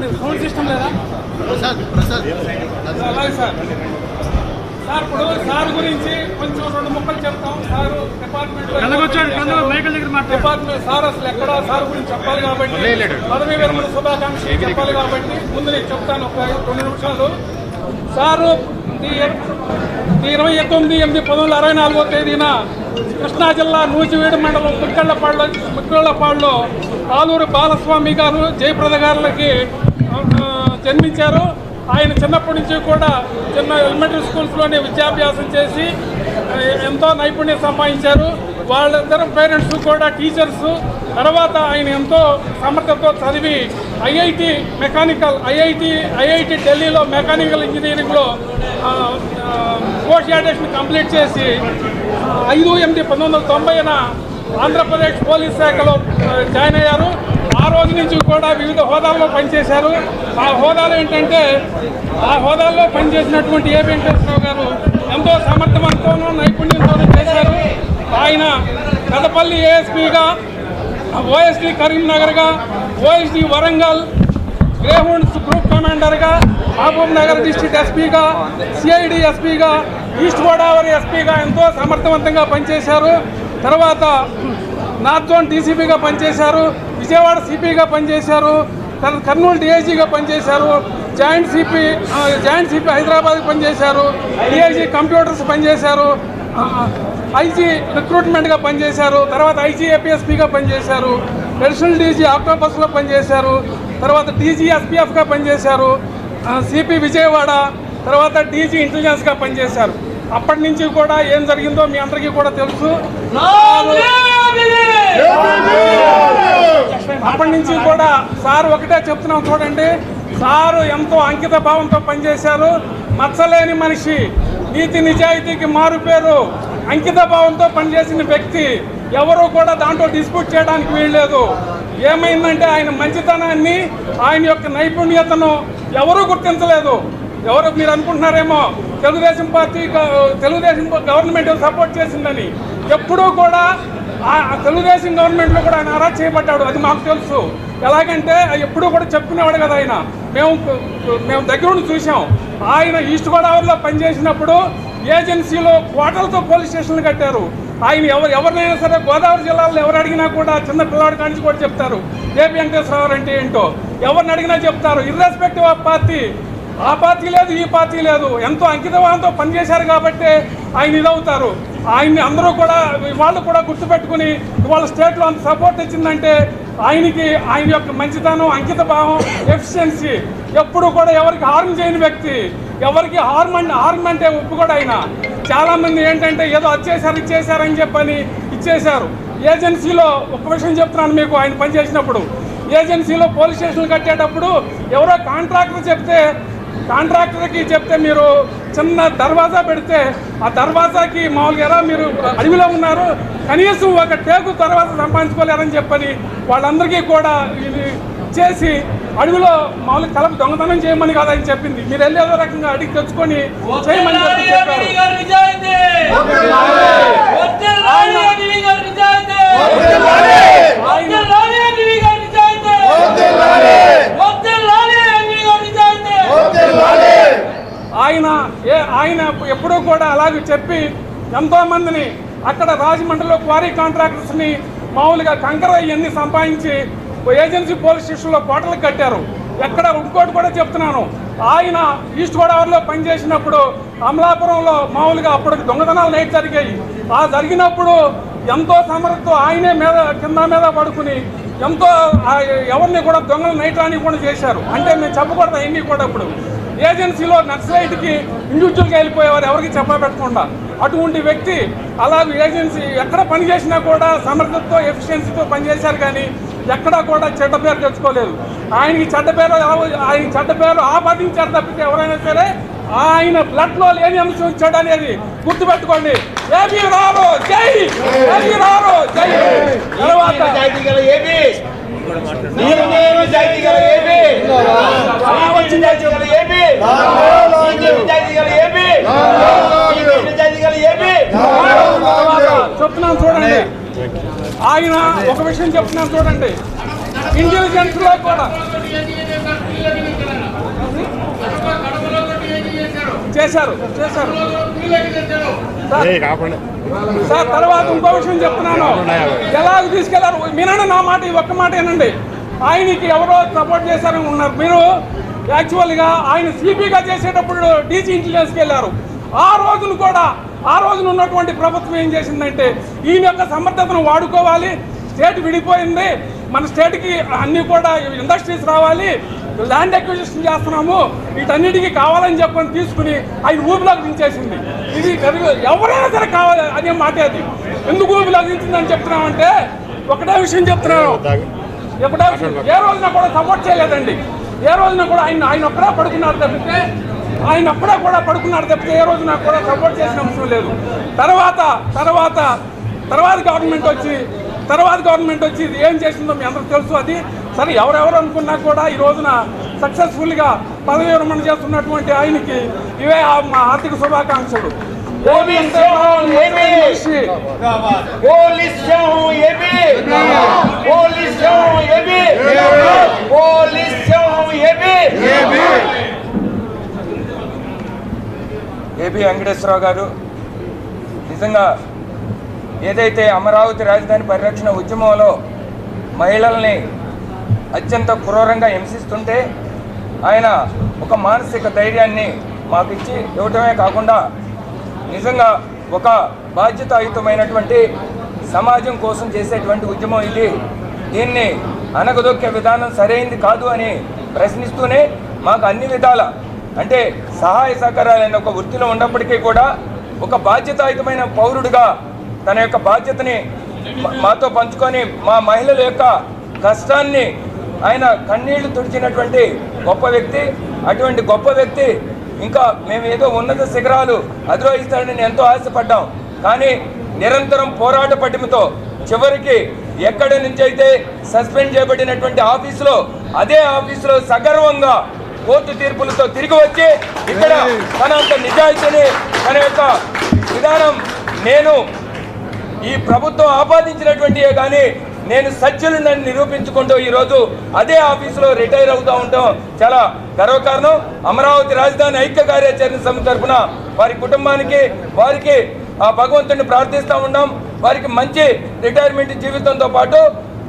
చెప్పండి sound system లేదా? ప్రసాద్ ప్రసాద్. అలాగే సార్. సార్ ఇప్పుడు సార్ గురించి కొంచెం రెండు ముక్కలు చెప్తాం. సార్ డిపార్ట్మెంట్ డిపార్ట్మెంట్ సార్ అసలు ఎక్కడ? సార్ గురించి చెప్పాలి కాబట్టి పదవి విరమణ శుభాకాంక్షలు చెప్పాలి కాబట్టి ముందు నేను చెప్తాను ఒక రెండు నిమిషాలు. సారు ఇరవై తొమ్మిది ఎనిమిది పంతొమ్మిది వందల అరవై నాలుగో తేదీన కృష్ణా జిల్లా నూజివీడు మండలం ముక్కళ్ళపాడులో ముక్కళ్ళపాడులో ఆలూరు బాలస్వామి గారు జయప్రద గారులకి జన్మించారు. ఆయన చిన్నప్పటి నుంచి కూడా చిన్న ఎలిమెంటరీ స్కూల్స్లోనే విద్యాభ్యాసం చేసి ఎంతో నైపుణ్యం సంపాదించారు. వాళ్ళిద్దరు పేరెంట్స్ కూడా టీచర్స్ తర్వాత ఆయన ఎంతో సమర్థతో చదివి ఐఐటి మెకానికల్ ఐఐటి ఐఐటి ఢిల్లీలో మెకానికల్ ఇంజనీరింగ్లో పోస్ట్ గ్రాడ్యుయేషన్ కంప్లీట్ చేసి ఐదు ఎనిమిది పంతొమ్మిది వందల తొంభైన ఆంధ్రప్రదేశ్ పోలీస్ శాఖలో జాయిన్ అయ్యారు. ఆ రోజు నుంచి కూడా వివిధ హోదాల్లో పనిచేశారు. ఆ హోదాలు ఏంటంటే ఆ హోదాల్లో పనిచేసినటువంటి ఏ వెంకటేశ్వరరావు గారు ఎంతో సమర్థవంతంతోనూ నైపుణ్యంతోనూ చేశారు. ఆయన కదపల్లి ఏఎస్పీగా ఓఎస్డి కరీంనగర్గా ఓఎస్డి వరంగల్ గ్రేహౌండ్స్ గ్రూప్ కమాండర్గా మహబూబ్ నగర్ డిస్టిక్ ఎస్పీగా సిఐడి ఎస్పీగా ఈస్ట్ గోదావరి ఎస్పీగా ఎంతో సమర్థవంతంగా పనిచేశారు. తర్వాత నార్త్ జోన్ డీసీపీగా పనిచేశారు విజయవాడ సిపిగా పనిచేశారు కర్- కర్నూలు డిఐజీగా పనిచేశారు joint CP joint CP Hyderabad పనిచేశారు డిఐజీ కంప్యూటర్స్ పనిచేశారు ఐజీ రిక్రూట్మెంట్గా పనిచేశారు తర్వాత ఐజీ ఏపీఎస్పీగా పనిచేశారు అడిషనల్ డీజీ ఆక్టోపస్లో పనిచేశారు తర్వాత డీజీ ఎస్పీఎఫ్గా పనిచేశారు సిపి విజయవాడ తర్వాత డీజీ ఇంటెలిజెన్స్గా పనిచేశారు. అప్పటి నుంచి కూడా ఏం జరిగిందో మీ అందరికీ కూడా తెలుసు. అప్పటి నుంచి కూడా సార్ ఒకటే చెప్తున్నాం చూడండి సారు ఎంతో అంకిత భావంతో పనిచేశారు. మచ్చలేని మనిషి నీతి నిజాయితీకి మారు పేరు అంకిత భావంతో పనిచేసిన వ్యక్తి. ఎవరు కూడా దాంట్లో డిస్ప్యూట్ చేయడానికి వీల్లేదు. ఏమైందంటే ఆయన మంచితనాన్ని ఆయన యొక్క నైపుణ్యతను ఎవరూ గుర్తించలేదు. ఎవరు మీరు అనుకుంటున్నారేమో Telugu Desam party Telugu Desam government support చేసిందని ఎప్పుడూ కూడా ఆ తెలుగుదేశం గవర్నమెంట్లో కూడా ఆయన అరెస్ట్ చేయబడ్డాడు అది మాకు తెలుసు. ఎలాగంటే ఎప్పుడూ కూడా చెప్పుకునేవాడు కదా ఆయన. మేము మేము దగ్గరుండి చూసాం ఆయన ఈస్ట్ గోదావరిలో పనిచేసినప్పుడు ఏజెన్సీలో కోటలతో పోలీస్ స్టేషన్లు కట్టారు. ఆయన ఎవరు ఎవరినైనా సరే గోదావరి జిల్లాలో ఎవరు అడిగినా కూడా చిన్న పిల్లవాడి కానించి కూడా చెప్తారు. ఏపీ వెంకటేశ్వరరావు అంటే ఏంటో. ఎవరిని అడిగినా చెప్తారు. ఇర్రెస్పెక్టివ్ ఆఫ్ పార్టీ ఆ పార్టీ లేదు ఈ పార్టీ లేదు. ఎంతో అంకితభావంతో పనిచేశారు కాబట్టి ఆయన ఇదవుతారు. ఆయన్ని అందరూ కూడా వాళ్ళు కూడా గుర్తుపెట్టుకుని వాళ్ళ స్టేట్లో అంత సపోర్ట్ ఇచ్చిందంటే ఆయనకి ఆయన యొక్క మంచితనం అంకిత భావం ఎఫిషియన్సీ ఎప్పుడు కూడా ఎవరికి హార్మ్ చేయని వ్యక్తి. ఎవరికి హార్మ్ అంటే హార్మ్ అంటే ఒప్పుకోడు ఆయన. చాలామంది ఏంటంటే ఏదో వచ్చేసారు ఇచ్చేసారని చెప్పని ఇచ్చేశారు. ఏజెన్సీలో ఒక విషయం చెప్తున్నాను మీకు ఆయన పనిచేసినప్పుడు. ఏజెన్సీలో పోలీస్ స్టేషన్లు కట్టేటప్పుడు ఎవరో కాంట్రాక్టర్ చెప్తే కాంట్రాక్టర్కి చెప్తే మీరు చిన్న దర్వాజా పెడితే ఆ దర్వాజాకి మామూలుగా ఎలా మీరు అడవిలో ఉన్నారు కనీసం ఒక టేకు దర్వాజా సంపాదించుకోలేరని చెప్పని వాళ్ళందరికీ కూడా ఇది చేసి అడవిలో మామూలుగా కలప దొంగతనం చేయమని కాదు అని చెప్పింది. మీరు వెళ్ళి ఏదో రకంగా అడిగి తెచ్చుకొని చేయమని చెప్పి చెప్పారు. ఆయన ఏ ఆయన ఎప్పుడూ కూడా అలాగే చెప్పి ఎంతో మందిని అక్కడ రాజమండ్రిలో క్వారీ కాంట్రాక్టర్స్ని మామూలుగా కంకర ఇవన్నీ సంపాదించి ఏజెన్సీ పోలీస్ స్టేషన్లో కోటలు కట్టారు. ఎక్కడ ఇంకోటి కూడా చెప్తున్నాను. ఆయన ఈస్ట్ గోదావరిలో పనిచేసినప్పుడు అమలాపురంలో మామూలుగా అప్పటికి దొంగతనాలు నైట్ జరిగాయి. ఆ జరిగినప్పుడు ఎంతో సమర్థతో ఆయనే మీద కింద మీద పడుకుని ఎంతో ఎవరిని కూడా దొంగలు నైట్ రాని కూడా చేశారు. అంటే మేము చెప్పకూడదు అన్నీ కూడా ఇప్పుడు. ఏజెన్సీలో నక్సలైట్కి ఇండివిజువల్గా వెళ్ళిపోయేవారు ఎవరికి చెప్పబెట్టకుండా. అటువంటి వ్యక్తి అలాగే ఏజెన్సీ ఎక్కడ పని చేసినా కూడా సమర్థతతో ఎఫిషియన్సీతో పనిచేశారు కానీ ఎక్కడా కూడా చెడ్డ పేరు తెచ్చుకోలేదు. ఆయనకి చెడ్డ పేరు ఆయన చెడ్డ పేరు ఆపాదించారు తప్పితే ఎవరైనా సరే ఆయన బ్లడ్లో లేని అంశం ఇచ్చాడు అనేది గుర్తుపెట్టుకోండి. ఏబీ రారు జై! ఏబీ రారు జై! తర్వాత చెప్తున్నాను చూడండి. ఆయన ఒక విషయం చెప్తున్నాను చూడండి. ఇంటెలిజెన్స్లో కూడా. చేశారు. సార్, సార్ తర్వాత ఇంకో విషయం చెప్తున్నాను. ఎలాగ తీసుకెళ్ళారు? వినండి నా మాట ఈ ఒక్క మాట వినండి. ఆయనకి ఎవరో సపోర్ట్ చేశారని ఉన్నారు. మీరు యాక్చువల్గా ఆయన సిపిగా చేసేటప్పుడు డీజీ ఇంటెలిజెన్స్కి వెళ్ళారు. ఆ రోజును కూడా ఆ రోజున ఉన్నటువంటి ప్రభుత్వం ఏం చేసిందంటే ఈయన యొక్క సమర్థతను వాడుకోవాలి. స్టేట్ విడిపోయింది. మన స్టేట్కి అన్నీ కూడా ఇండస్ట్రీస్ రావాలి. ల్యాండ్ అక్విజిషన్ చేస్తున్నాము. వీటన్నిటికీ కావాలని చెప్పని తీసుకుని ఆయన ఊపిలోకి దించేసింది. ఇది ఎవరైనా సరే కావాలి అదే మాట అది. ఎందుకు ఊపిలోకి దించిందని చెప్తున్నామంటే ఒకటే విషయం చెప్తున్నాను. ఒకటే విషయం. ఏ రోజున కూడా సపోర్ట్ చేయలేదండి. ఏ రోజున కూడా ఆయన ఆయన ఒక్కడే పడుకున్నారు తప్పితే ఆయన అప్పుడే కూడా పడుకున్నారు తప్పితే ఏ రోజున కూడా సపోర్ట్ చేసిన అంశం లేదు. తర్వాత తర్వాత తర్వాత గవర్నమెంట్ వచ్చి తర్వాత గవర్నమెంట్ వచ్చి ఇది ఏం చేసిందో మీ అందరికి తెలుసు అది. సరే ఎవరెవరు అనుకున్నా కూడా ఈ రోజున సక్సెస్ఫుల్గా పదవి విరమణ చేస్తున్నటువంటి ఆయనకి ఇవే ఆ మా ఆర్థిక శుభాకాంక్షలు! ఏబి వెంకటేశ్వరరావు గారు నిజంగా ఏదైతే అమరావతి రాజధాని పరిరక్షణ ఉద్యమంలో మహిళల్ని అత్యంత క్రూరంగా హింసిస్తుంటే ఆయన ఒక మానసిక ధైర్యాన్ని మాకు ఇచ్చి ఇవ్వటమే కాకుండా నిజంగా ఒక బాధ్యతాయుతమైనటువంటి సమాజం కోసం చేసేటువంటి ఉద్యమం ఇది. దీన్ని అనగదొక్కే విధానం సరైంది కాదు అని ప్రశ్నిస్తూనే మాకు అన్ని విధాల అంటే సహాయ సహకారాలైన ఒక వృత్తిలో ఉన్నప్పటికీ కూడా ఒక బాధ్యతాయుతమైన పౌరుడిగా తన యొక్క బాధ్యతని మాతో పంచుకొని మా మహిళల యొక్క కష్టాన్ని ఆయన కన్నీళ్ళు తుడిచినటువంటి గొప్ప వ్యక్తి అటువంటి గొప్ప వ్యక్తి ఇంకా మేము ఏదో ఉన్నత శిఖరాలు అధిరోహిస్తాడని ఎంతో ఆశపడ్డాం. కానీ నిరంతరం పోరాట పటిమతో చివరికి ఎక్కడి నుంచి అయితే సస్పెండ్ చేయబడినటువంటి ఆఫీసులో అదే ఆఫీసులో సగర్వంగా కోర్టు తీర్పులతో తిరిగి వచ్చి ఇక్కడ తన యొక్క నిజాయితీని తన యొక్క విధానం నేను ఈ ప్రభుత్వం ఆపాదించినటువంటి కానీ నేను సజ్జలు నన్ను నిరూపించుకుంటూ ఈరోజు అదే ఆఫీసులో రిటైర్ అవుతూ ఉంటాం. చాలా గర్వకారణం అమరావతి రాజధాని ఐక్య కార్యాచరణ సమితి తరఫున వారి కుటుంబానికి వారికి ఆ భగవంతుని ప్రార్థిస్తూ ఉన్నాం. వారికి మంచి రిటైర్మెంట్ జీవితంతో పాటు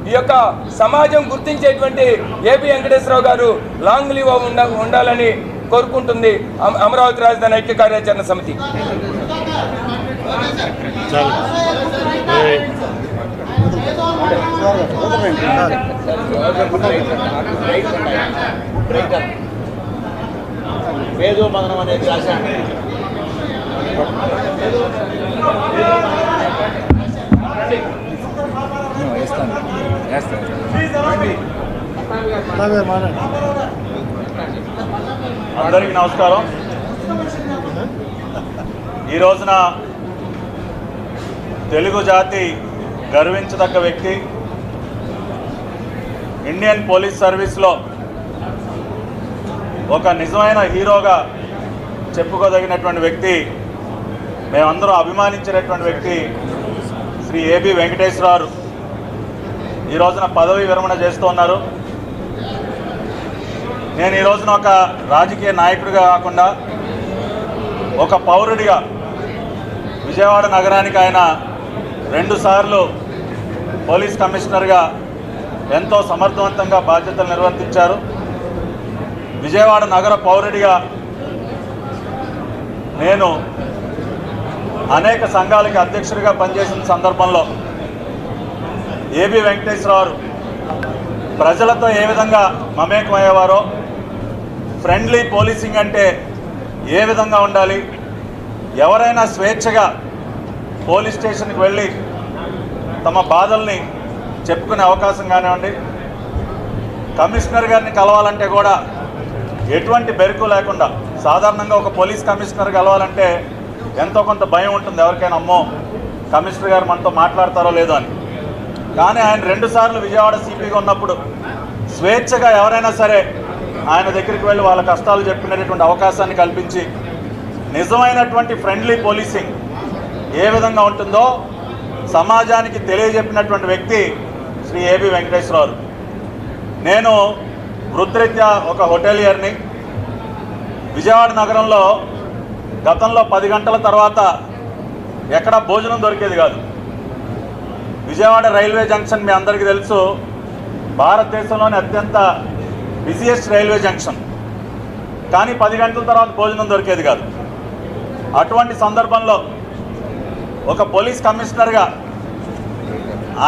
ఈ యొక్క సమాజం గుర్తించేటువంటి ఏపీ వెంకటేశ్వరరావు గారు లాంగ్ లీవ్ ఉండ ఉండాలని కోరుకుంటుంది అమ- అమరావతి రాజధాని ఐక్య కార్యాచరణ సమితి. మేధో మదనం అనేది రాశాను అందరికీ నమస్కారం. ఈ రోజున తెలుగు జాతి గర్వించదగ్గ వ్యక్తి. ఇండియన్ పోలీస్ సర్వీస్లో ఒక నిజమైన హీరోగా చెప్పుకోదగినటువంటి వ్యక్తి మేమందరం అభిమానించినటువంటి వ్యక్తి శ్రీ ఏబి వెంకటేశ్వరరావు. ఈ రోజున పదవి విరమణ చేస్తూ ఉన్నారు. నేను ఈ రోజున ఒక రాజకీయ నాయకుడిగా కాకుండా ఒక పౌరుడిగా విజయవాడ నగరానికి ఆయన రెండుసార్లు పోలీస్ కమిషనర్గా ఎంతో సమర్థవంతంగా బాధ్యతలు నిర్వర్తించారు. విజయవాడ నగర పౌరుడిగా నేను అనేక సంఘాలకి అధ్యక్షుడిగా పనిచేసిన సందర్భంలో ఏబి వెంకటేశ్వరరావు ప్రజలతో ఏ విధంగా మమేకమయ్యేవారో ఫ్రెండ్లీ పోలీసింగ్ అంటే ఏ విధంగా ఉండాలి ఎవరైనా స్వేచ్ఛగా పోలీస్ స్టేషన్కి వెళ్ళి తమ బాధల్ని చెప్పుకునే అవకాశం కానివ్వండి. కమిషనర్ గారిని కలవాలంటే కూడా ఎటువంటి బెరుకు లేకుండా సాధారణంగా ఒక పోలీస్ కమిషనర్ కలవాలంటే ఎంతో కొంత భయం ఉంటుంది. ఎవరికైనా అమ్మో కమిషనర్ గారు మనతో మాట్లాడతారో లేదో అని. కానీ ఆయన రెండుసార్లు విజయవాడ సిపిగా ఉన్నప్పుడు స్వేచ్ఛగా ఎవరైనా సరే ఆయన దగ్గరికి వెళ్ళి వాళ్ళ కష్టాలు చెప్పుకునేటటువంటి అవకాశాన్ని కల్పించి నిజమైనటువంటి ఫ్రెండ్లీ పోలీసింగ్ ఏ విధంగా ఉంటుందో సమాజానికి తెలియజెప్పినటువంటి వ్యక్తి శ్రీ ఏబి వెంకటేశ్వరరావు. నేను వృత్తిరీత్యా ఒక హోటలియర్ని. విజయవాడ నగరంలో గతంలో పది గంటల తర్వాత ఎక్కడ భోజనం దొరికేది కాదు. విజయవాడ రైల్వే జంక్షన్ మీ అందరికీ తెలుసు. భారతదేశంలోని అత్యంత బిజియెస్ట్ రైల్వే జంక్షన్. కానీ పది గంటల తర్వాత భోజనం దొరికేది కాదు. అటువంటి సందర్భంలో ఒక పోలీస్ కమిషనర్గా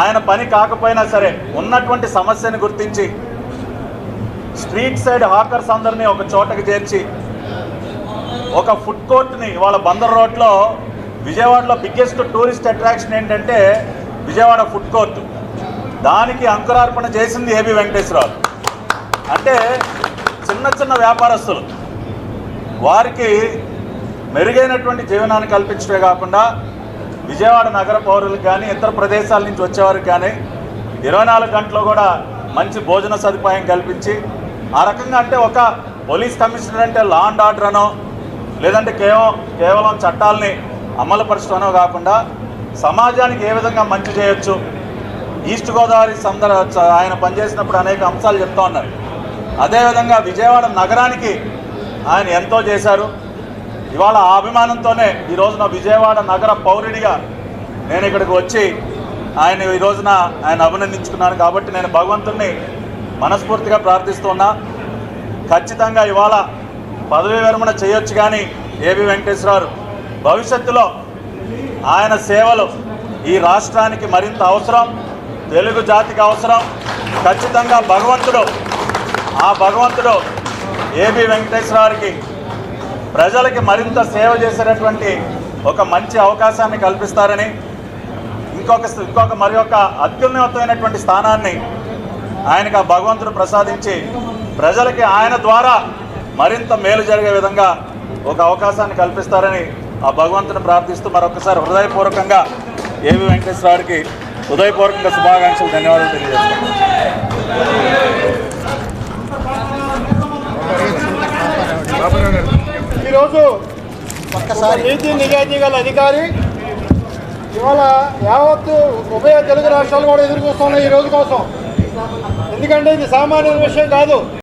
ఆయన పని కాకపోయినా సరే ఉన్నటువంటి సమస్యను గుర్తించి స్ట్రీట్ సైడ్ హాకర్స్ అందరినీ ఒక చోటకి చేర్చి ఒక ఫుడ్ కోర్ట్ని ఇవాళ బందర్ రోడ్లో విజయవాడలో బిగ్గెస్ట్ టూరిస్ట్ అట్రాక్షన్ ఏంటంటే విజయవాడ ఫుడ్ కోర్ట్. దానికి అంకురార్పణ చేసింది ఏబి వెంకటేశ్వరరావు. అంటే చిన్న చిన్న వ్యాపారస్తులు. వారికి మెరుగైనటువంటి జీవనాన్ని కల్పించడమే కాకుండా విజయవాడ నగర పౌరులకు కానీ ఇతర ప్రదేశాల నుంచి వచ్చేవారికి కానీ ఇరవై నాలుగు గంటలు కూడా మంచి భోజన సదుపాయం కల్పించి ఆ రకంగా అంటే ఒక పోలీస్ కమిషనర్ అంటే లా అండ్ ఆర్డర్ అనో లేదంటే కేవలం కేవలం చట్టాలని అమలుపరచడమో కాకుండా సమాజానికి ఏ విధంగా మంచి చేయొచ్చు ఈస్ట్ గోదావరి సందర్ ఆయన పనిచేసినప్పుడు అనేక అంశాలు చెప్తా ఉన్నారు. అదేవిధంగా విజయవాడ నగరానికి ఆయన ఎంతో చేశారు. ఇవాళ ఆ అభిమానంతోనే ఈ రోజున విజయవాడ నగర పౌరుడిగా నేను ఇక్కడికి వచ్చి ఆయన ఈ రోజున ఆయన అభినందించుకున్నాను కాబట్టి నేను భగవంతుణ్ణి మనస్ఫూర్తిగా ప్రార్థిస్తున్నా. ఖచ్చితంగా ఇవాళ పదవి విరమణ చేయొచ్చు కానీ ఏబి వెంకటేశ్వరరావు భవిష్యత్తులో ఆయన సేవలు ఈ రాష్ట్రానికి మరింత అవసరం తెలుగు జాతికి అవసరం. ఖచ్చితంగా భగవంతుడు ఆ భగవంతుడు ఏబి వెంకటేశ్వరరావుకి ప్రజలకి మరింత సేవ చేసేటటువంటి ఒక మంచి అవకాశాన్ని కల్పిస్తారని ఇంకొక ఇంకొక మరి యొక్క అత్యున్నతమైనటువంటి స్థానాన్ని ఆయనకు ఆ భగవంతుడు ప్రసాదించి ప్రజలకి ఆయన ద్వారా మరింత మేలు జరిగే విధంగా ఒక అవకాశాన్ని కల్పిస్తారని ఆ భగవంతుని ప్రార్థిస్తూ మరొకసారి హృదయపూర్వకంగా ఏవి వెంకటేశ్వరరావుకి హృదయపూర్వకంగా శుభాకాంక్షలు ధన్యవాదాలు తెలియజేస్తాను ఈరోజు ఒక్కసారి. నీతి నిజాయితీ గల అధికారి ఇవాళ యావత్తు ఉభయ తెలుగు రాష్ట్రాలు కూడా ఎదురు చూస్తున్నాయి ఈ రోజు కోసం. ఎందుకంటే ఇది సామాన్య విషయం కాదు.